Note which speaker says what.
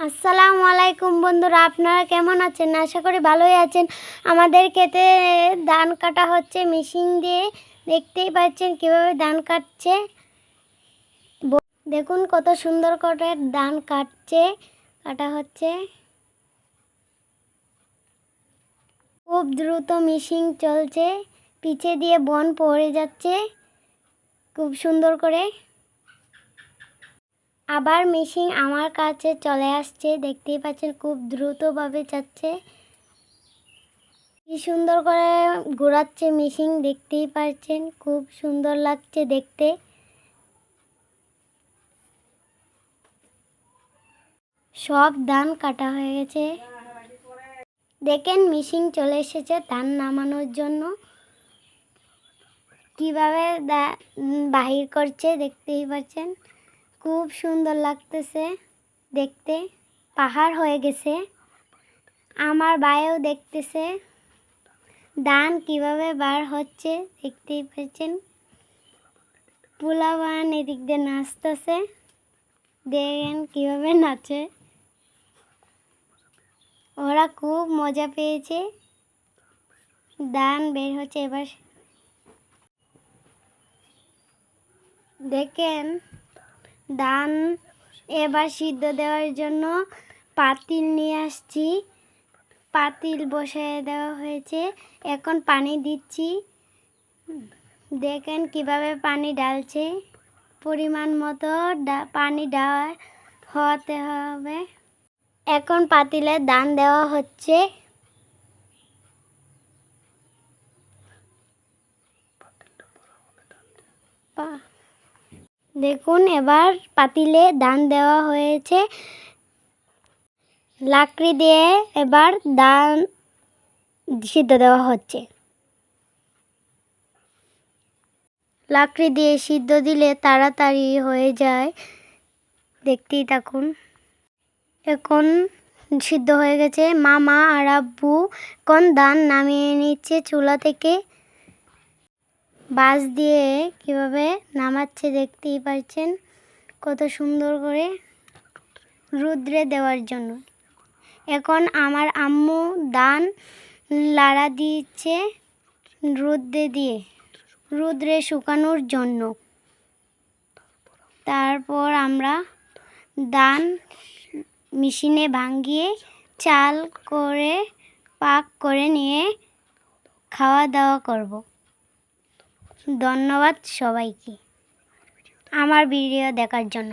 Speaker 1: আসসালামু আলাইকুম বন্ধুরা, আপনারা কেমন আছেন? আশা করি ভালোই আছেন। আমাদের ক্ষেতে ধান কাটা হচ্ছে মেশিন দিয়ে। দেখতেই পাচ্ছেন কীভাবে ধান কাটছে। দেখুন কত সুন্দর করে ধান কাটছে। কাটা হচ্ছে। খুব দ্রুত মেশিন চলছে। পিছে দিয়ে বন পড়ে যাচ্ছে। খুব সুন্দর করে। আবার মেশিন আমার কাছে চলে আসছে, দেখতেই পাচ্ছেন খুব দ্রুতভাবে যাচ্ছে। কি সুন্দর করে ঘোরাচ্ছে মেশিন, দেখতেই পাচ্ছেন, খুব সুন্দর লাগছে দেখতে। সব ধান কাটা হয়ে গেছে। দেখেন মেশিন চলে এসেছে ধান নামানোর জন্য। কীভাবে বাহির করছে দেখতেই পাচ্ছেন। খুব সুন্দর লাগতেছে দেখতে। পাহাড় হয়ে গেছে। আমার বায়েও দেখতেছে। ধান কীভাবে বার হচ্ছে দেখতেই পাচ্ছেন। পোলাবান এদিক দিয়ে নাচতেছে। দেখেন কীভাবে নাচে। ওরা খুব মজা পেয়েছে। ধান বের হচ্ছে এবার। দেখেন ধান এবার সিদ্ধ দেওয়ার জন্য পাতিল নিয়ে আসছি। পাতিল বসিয়ে দেওয়া হয়েছে। এখন পানি দিচ্ছি। দেখেন কীভাবে পানি ডালছে পরিমাণ মতো পানি দেওয়া হতে হবে। এখন পাতিলে দান দেওয়া হচ্ছে। পা- দেখুন, এবার পাতিলে দান দেওয়া হয়েছে। লাকড়ি দিয়ে এবার দান সিদ্ধ দেওয়া হচ্ছে। লাকড়ি দিয়ে সিদ্ধ দিলে তাড়াতাড়ি হয়ে যায়। দেখতেই থাকুন। এখন সিদ্ধ হয়ে গেছে। মামা আর আব্বু কোন দান নামিয়ে নিচ্ছে চুলা থেকে। বাঁশ দিয়ে কীভাবে নামাচ্ছে দেখতেই পাচ্ছেন কত সুন্দর করে রুদ্রে দেওয়ার জন্য। এখন আমার আম্মু দান লাড়া দিচ্ছে রুদ্রে দিয়ে, রুদ্রে শুকানোর জন্য। তারপর আমরা দান মেশিনে ভাঙিয়ে চাল করে, পাক করে নিয়ে খাওয়া দাওয়া করব। ধন্যবাদ সবাইকে। আমার ভিডিও দেখার জন্য।